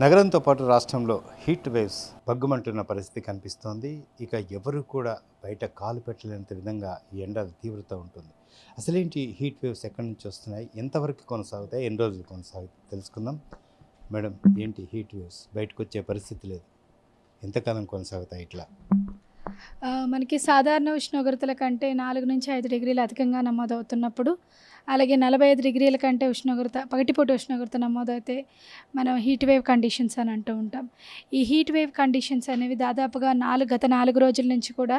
నగరంతో పాటు రాష్ట్రంలో heat waves బగ్గుమంటున్న పరిస్థితి కనిపిస్తోంది. ఇక ఎవరు కూడా బయట కాలు పెట్టలేనంత విధంగా ఈ ఎండ తీవ్రత ఉంటుంది. అసలేంటి హీట్ వేవ్స్ ఎక్కడి నుంచి వస్తున్నాయి? ఎంతవరకు కొనసాగుతాయి? ఎన్ని రోజులు కొనసాగుతాయి తెలుసుకుందాం. మేడం ఏంటి హీట్ వేవ్స్? బయటకు వచ్చే పరిస్థితి లేదు. ఎంతకాలం కొనసాగుతాయి ఇట్లా? మనకి సాధారణ ఉష్ణోగ్రతల కంటే నాలుగు నుంచి ఐదు డిగ్రీలు అధికంగా నమోదవుతున్నప్పుడు అలాగే నలభై ఐదు డిగ్రీల కంటే ఉష్ణోగ్రత పగటిపూట ఉష్ణోగ్రత నమోదైతే మనం హీట్ వేవ్ కండిషన్స్ అని అంటూ ఉంటాం. ఈ హీట్ వేవ్ కండిషన్స్ అనేవి దాదాపుగా నాలుగు గత నాలుగు రోజుల నుంచి కూడా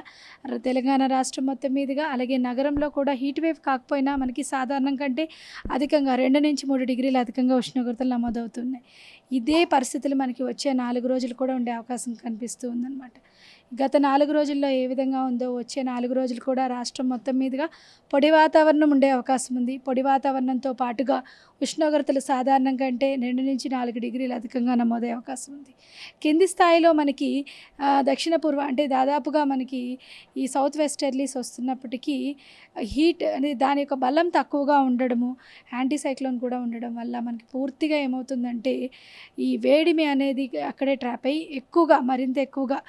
తెలంగాణ రాష్ట్రం మొత్తం మీదుగా అలాగే నగరంలో కూడా హీట్ వేవ్ కాకపోయినా మనకి సాధారణం కంటే అధికంగా రెండు నుంచి మూడు డిగ్రీలు అధికంగా ఉష్ణోగ్రతలు నమోదవుతున్నాయి. ఇదే పరిస్థితులు మనకి వచ్చే నాలుగు రోజులు కూడా ఉండే అవకాశం కనిపిస్తూ ఉందన్నమాట. గత నాలుగు రోజుల్లో ఏ విధంగా ఉందో వచ్చే నాలుగు రోజులు కూడా రాష్ట్రం మొత్తం మీదుగా పొడి వాతావరణం ఉండే అవకాశం ఉంది. పొడి వాతావరణంతో పాటుగా ఉష్ణోగ్రతలు సాధారణం కంటే రెండు నుంచి నాలుగు డిగ్రీలు అధికంగా నమోదయ్యే అవకాశం ఉంది. కింది స్థాయిలో మనకి దక్షిణ పూర్వ అంటే దాదాపుగా మనకి ఈ సౌత్ వెస్టర్లీస్ వస్తున్నప్పటికీ హీట్ అనేది దాని యొక్క బలం తక్కువగా ఉండడము యాంటీసైక్లోన్ కూడా ఉండడం వల్ల మనకి పూర్తిగా ఏమవుతుందంటే ఈ వేడిమి అనేది అక్కడే ట్రాప్ అయ్యి ఎక్కువగా మరింత ఎక్కువగా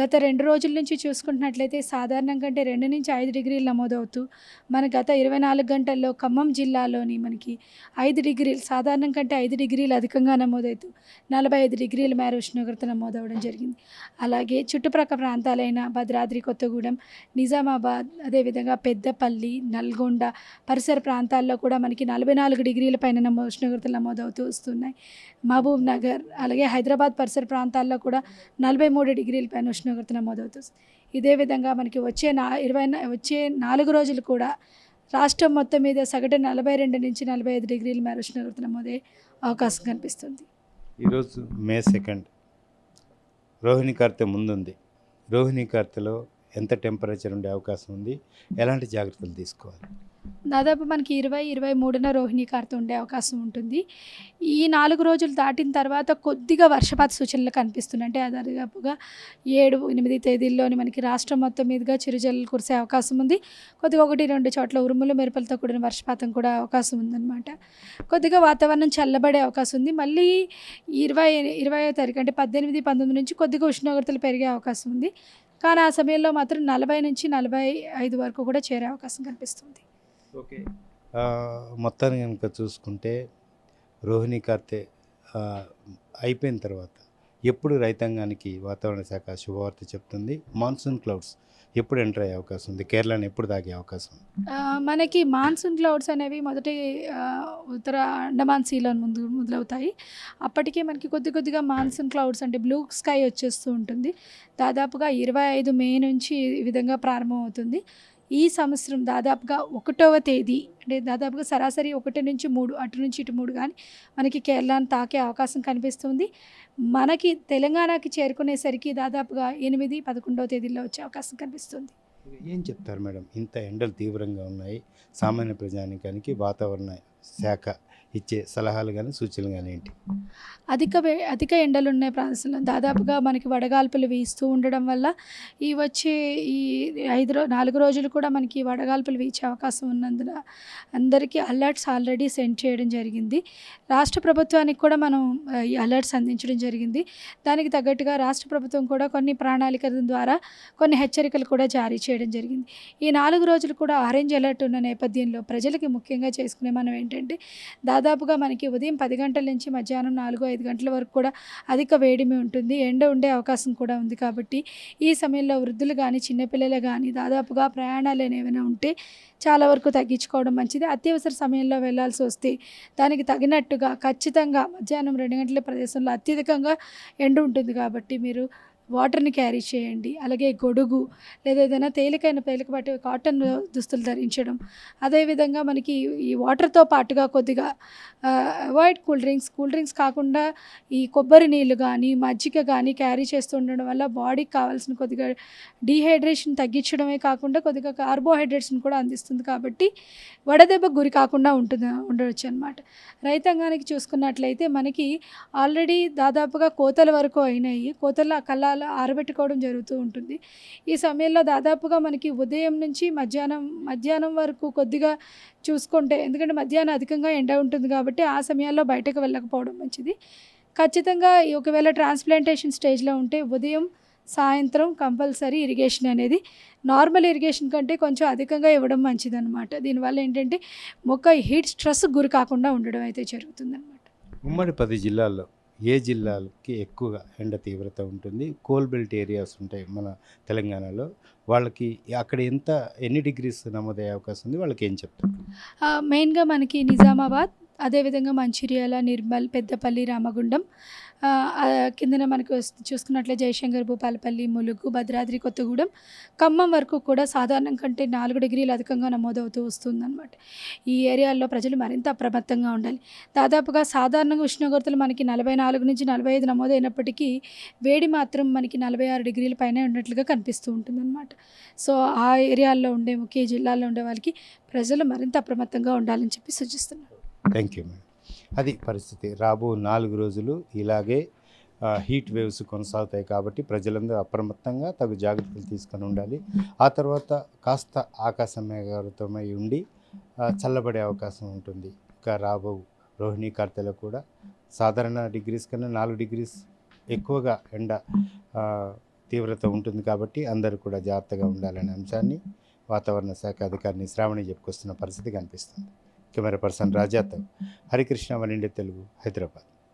గత రెండు రోజుల నుంచి చూసుకుంటున్నట్లయితే సాధారణం కంటే రెండు నుంచి ఐదు డిగ్రీలు నమోదవుతూ మన గత ఇరవై నాలుగు గంటల్లో ఖమ్మం జిల్లాలోని మనకి ఐదు ఐదు డిగ్రీలు సాధారణం కంటే ఐదు డిగ్రీలు అధికంగా నమోదవుతూ నలభై ఐదు డిగ్రీల మేర ఉష్ణోగ్రత నమోదవడం జరిగింది. అలాగే చుట్టుప్రక్కల ప్రాంతాలైన భద్రాద్రి కొత్తగూడెం నిజామాబాద్ అదేవిధంగా పెద్దపల్లి నల్గొండ పరిసర ప్రాంతాల్లో కూడా మనకి నలభై నాలుగు డిగ్రీల పైన నమో ఉష్ణోగ్రతలు నమోదవుతూ వస్తున్నాయి. మహబూబ్ నగర్ అలాగే హైదరాబాద్ పరిసర ప్రాంతాల్లో కూడా నలభై మూడు డిగ్రీల పైన ఉష్ణోగ్రత నమోదవుతుంది ఇదే విధంగా మనకి వచ్చే నా ఇరవై వచ్చే నాలుగు రోజులు కూడా రాష్ట్రం మొత్తం మీద సగటు నలభై రెండు నుంచి నలభై ఐదు డిగ్రీల మేర ఉష్ణోగ్రత నమోదే అవకాశం కనిపిస్తుంది. ఈరోజు మే సెకండ్. రోహిణి కార్తె ముందుంది. రోహిణి కార్తెలో ఎంత టెంపరేచర్ ఉండే అవకాశం ఉంది? ఎలాంటి జాగ్రత్తలు తీసుకోవాలి? దాదాపు మనకి ఇరవై ఇరవై మూడున రోహిణి కార్తె ఉండే అవకాశం ఉంటుంది. ఈ నాలుగు రోజులు దాటిన తర్వాత కొద్దిగా వర్షపాత సూచనలు కనిపిస్తున్నాయి. అంటే దాదాపుగా ఏడు ఎనిమిది తేదీల్లోని మనకి రాష్ట్రం మొత్తం మీదుగా చిరుజల్లు కురిసే అవకాశం ఉంది. కొద్దిగా ఒకటి రెండు చోట్ల ఉరుములు మెరుపులతో కూడిన వర్షపాతం కూడా అవకాశం ఉందన్నమాట. కొద్దిగా వాతావరణం చల్లబడే అవకాశం ఉంది. మళ్ళీ ఇరవై ఇరవై తారీఖు అంటే పద్దెనిమిది పంతొమ్మిది నుంచి కొద్దిగా ఉష్ణోగ్రతలు పెరిగే అవకాశం ఉంది. కానీ ఆ సమయంలో మాత్రం నలభై నుంచి నలభై ఐదు వరకు కూడా చేరే అవకాశం కనిపిస్తుంది. ఓకే. మొత్తాన్ని కనుక చూసుకుంటే రోహిణి కార్తె ఆ, అయిపోయిన తర్వాత ఎప్పుడు రైతాంగానికి వాతావరణ శాఖ శుభవార్త చెప్తుంది? మాన్సూన్ క్లౌడ్స్ ఎప్పుడు ఎంటర్ అయ్యే అవకాశం ఉంది? కేరళని ఎప్పుడు తాగే అవకాశం ఉంది? మనకి మాన్సూన్ క్లౌడ్స్ అనేవి మొదటి ఉత్తర అండమాన్ సీలో ముందు మొదలవుతాయి. అప్పటికే మనకి కొద్ది కొద్దిగా మాన్సూన్ క్లౌడ్స్ అంటే బ్లూ స్కై వచ్చేస్తూ ఉంటుంది. దాదాపుగా ఇరవై ఐదు మే నుంచి ఈ విధంగా ప్రారంభమవుతుంది. ఈ సంవత్సరం దాదాపుగా ఒకటవ తేదీ అంటే దాదాపుగా సరాసరి ఒకటి నుంచి మూడు అటు నుంచి ఇటు మూడు కానీ మనకి కేరళను తాకే అవకాశం కనిపిస్తుంది. మనకి తెలంగాణకి చేరుకునేసరికి దాదాపుగా ఎనిమిది పదకొండవ తేదీలో వచ్చే అవకాశం కనిపిస్తుంది. ఏం చెప్తారు మేడం? ఇంత ఎండలు తీవ్రంగా ఉన్నాయి. సామాన్య ప్రజానికానికి వాతావరణ శాఖ ఇచ్చే సలహాలు కానీ సూచనలు కానీ ఏంటి? అధిక అధిక ఎండలు ఉన్న ప్రాంతంలో దాదాపుగా మనకి వడగాల్పులు వీస్తూ ఉండడం వల్ల ఈ వచ్చే ఈ ఐదు రో నాలుగు రోజులు కూడా మనకి వడగాల్పులు వీచే అవకాశం ఉన్నందున అందరికీ అలర్ట్స్ ఆల్రెడీ సెండ్ చేయడం జరిగింది. రాష్ట్ర ప్రభుత్వానికి కూడా మనం ఈ అలర్ట్స్ అందించడం జరిగింది. దానికి తగ్గట్టుగా రాష్ట్ర ప్రభుత్వం కూడా కొన్ని ప్రణాళికల ద్వారా కొన్ని హెచ్చరికలు కూడా జారీ చేయడం జరిగింది. ఈ నాలుగు రోజులు కూడా ఆరెంజ్ అలర్ట్ ఉన్న నేపథ్యంలో ప్రజలకి ముఖ్యంగా చేసుకునే మనం ఏంటంటే దాదాపుగా మనకి ఉదయం పది గంటల నుంచి మధ్యాహ్నం నాలుగు ఐదు గంటల వరకు కూడా అధిక వేడిమి ఉంటుంది. ఎండ ఉండే అవకాశం కూడా ఉంది కాబట్టి ఈ సమయంలో వృద్ధులు కానీ చిన్నపిల్లలు కానీ దాదాపుగా ప్రయాణాలు ఏమైనా ఉంటే చాలా వరకు తగ్గించుకోవడం మంచిది. అత్యవసర సమయంలో వెళ్ళాల్సి వస్తే దానికి తగినట్టుగా ఖచ్చితంగా మధ్యాహ్నం రెండు గంటల ప్రదేశంలో అత్యధికంగా ఎండ ఉంటుంది కాబట్టి మీరు వాటర్ని క్యారీ చేయండి. అలాగే గొడుగు లేదా ఏదైనా తేలికైన తేలికపాటి కాటన్ దుస్తులు ధరించడం. అదేవిధంగా మనకి ఈ వాటర్తో పాటుగా కొద్దిగా avoid cool drinks cool drinks కాకుండా ఈ కొబ్బరి నీళ్ళు కానీ మజ్జిగ కానీ క్యారీ చేస్తూ ఉండడం వల్ల బాడీకి కావాల్సిన కొద్దిగా డీహైడ్రేషన్ తగ్గించడమే కాకుండా కొద్దిగా కార్బోహైడ్రేట్స్ని కూడా అందిస్తుంది కాబట్టి వడదెబ్బకు గురి కాకుండా ఉంటుంది ఉండవచ్చు అనమాట రైతాంగానికి చూసుకున్నట్లయితే మనకి ఆల్రెడీ దాదాపుగా కోతల వరకు అయినాయి. కోతల కళ్ళాల ఆరబెట్టుకోవడం జరుగుతూ ఉంటుంది. ఈ సమయంలో దాదాపుగా మనకి ఉదయం నుంచి మధ్యాహ్నం మధ్యాహ్నం వరకు కొద్దిగా చూసుకుంటే ఎందుకంటే మధ్యాహ్నం అధికంగా ఎండ ఉంటుంది కాబట్టి ఆ సమయాల్లో బయటకు వెళ్ళకపోవడం మంచిది. ఖచ్చితంగా ఒకవేళ ట్రాన్స్ప్లాంటేషన్ స్టేజ్లో ఉంటే ఉదయం సాయంత్రం కంపల్సరీ ఇరిగేషన్ అనేది. నార్మల్ ఇరిగేషన్ కంటే కొంచెం అధికంగా ఇవ్వడం మంచిదన్నమాట. దీనివల్ల ఏంటంటే మొక్క హీట్ స్ట్రెస్ గురి కాకుండా ఉండడం అయితే జరుగుతుందన్నమాట. ఉమ్మడి పది జిల్లాల్లో ఏ జిల్లాలకి ఎక్కువగా ఎండ తీవ్రత ఉంటుంది? కోల్ బెల్ట్ ఏరియాస్ ఉంటాయి మన తెలంగాణలో. వాళ్ళకి అక్కడ ఎంత ఎన్ని డిగ్రీస్ నమోదయ్యే అవకాశం ఉంది? వాళ్ళకి ఏం చెప్తారు మెయిన్గా మనకి నిజామాబాద్ అదేవిధంగా మంచిర్యాల నిర్మల్ పెద్దపల్లి రామగుండం కిందన మనకు చూసుకున్నట్లే జయశంకర్ భూపాలపల్లి ములుగు భద్రాద్రి కొత్తగూడెం ఖమ్మం వరకు కూడా సాధారణం కంటే నాలుగు డిగ్రీలు అధికంగా నమోదవుతూ వస్తుందన్నమాట. ఈ ఏరియాల్లో ప్రజలు మరింత అప్రమత్తంగా ఉండాలి. దాదాపుగా సాధారణంగా ఉష్ణోగ్రతలు మనకి నలభై నాలుగు నుంచి నలభై ఐదు నమోదైనప్పటికీ వేడి మాత్రం మనకి నలభై ఆరు డిగ్రీల పైన ఉన్నట్లుగా కనిపిస్తూ ఉంటుందన్నమాట. సో ఆ ఏరియాల్లో ఉండే ముఖ్య జిల్లాల్లో ఉండే వాళ్ళకి ప్రజలు మరింత అప్రమత్తంగా ఉండాలని చెప్పి సూచిస్తున్నారు థ్యాంక్ యూ మేడం అది పరిస్థితి. రాబో నాలుగు రోజులు ఇలాగే హీట్ వేవ్స్ కొనసాగుతాయి కాబట్టి ప్రజలందరూ అప్రమత్తంగా తగు జాగ్రత్తలు తీసుకొని ఉండాలి. ఆ తర్వాత కాస్త ఆకాశం ఉండి చల్లబడే అవకాశం ఉంటుంది. ఇంకా రాబో రోహిణీ కార్తెలో కూడా సాధారణ డిగ్రీస్ కన్నా నాలుగు డిగ్రీస్ ఎక్కువగా ఎండ తీవ్రత ఉంటుంది కాబట్టి అందరూ కూడా జాగ్రత్తగా ఉండాలనే అంశాన్ని వాతావరణ శాఖ అధికారిని శ్రావణి చెప్పుకొస్తున్న పరిస్థితి కనిపిస్తుంది. Camera person రాజాతో. Harikrishna one India Telugu Hyderabad.